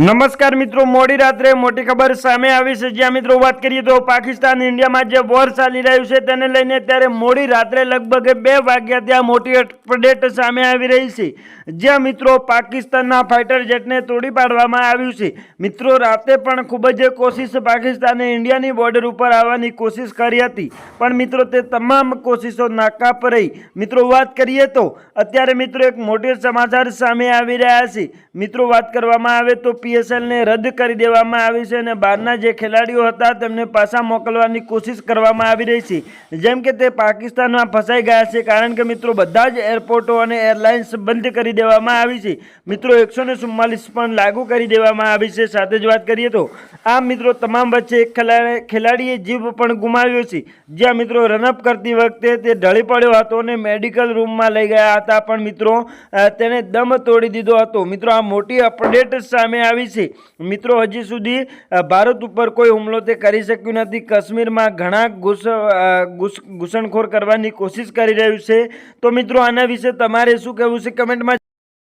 નમસ્કાર મિત્રો, મોડી રાત્રે મોટી ખબર સામે આવી છે. જ્યાં મિત્રો વાત કરીએ તો પાકિસ્તાન ઇન્ડિયામાં જે વોર ચાલી રહ્યું છે, તેને લઈને ત્યારે મોડી રાત્રે લગભગ બે વાગ્યા ત્યાં મોટી અપડેટ સામે આવી રહી છે. જ્યાં મિત્રો પાકિસ્તાનના ફાઇટર જેટને તોડી પાડવામાં આવ્યું છે. મિત્રો, રાતે પણ ખૂબ જ કોશિશ પાકિસ્તાને ઇન્ડિયાની બોર્ડર ઉપર આવવાની કોશિશ કરી હતી. પણ મિત્રો, તે તમામ કોશિશો નાકાપ રહી. મિત્રો, વાત કરીએ તો અત્યારે મિત્રો એક મોટી સમાચાર સામે આવી રહ્યા છે. મિત્રો, વાત કરવામાં આવે તો પીએસએલને રદ કરી દેવામાં આવી છે અને બહારના જે ખેલાડીઓ હતા તેમને પાછા મોકલવાની કોશિશ કરવામાં આવી રહી છે. જેમ કે તે પાકિસ્તાનમાં ફસાઈ ગયા છે, કારણ કે મિત્રો બધા જ એરપોર્ટો અને એરલાઇન્સ બંધ કરી દેવામાં આવી છે. મિત્રો એકસો પણ લાગુ કરી દેવામાં આવી છે. સાથે જ વાત કરીએ તો આ મિત્રો તમામ વચ્ચે એક ખેલાડી, ખેલાડીએ જીવ પણ ગુમાવ્યો છે. જ્યાં મિત્રો રનઅપ કરતી વખતે તે ઢળી પડ્યો હતો અને મેડિકલ રૂમમાં લઈ ગયા હતા. પણ મિત્રો તેને દમ તોડી દીધો હતો. મિત્રો, આ મોટી અપડેટ સામે આવી છે. મિત્રો, હજી સુધી ભારત ઉપર કોઈ હુમલો તે કરી શક્યું નથી. કાશ્મીરમાં ઘણા ઘૂસ ઘૂસણખોર કરવાની કોશિશ કરી રહ્યું છે. તો મિત્રો, આના વિશે તમારે શું કહેવું છે? કમેન્ટમાં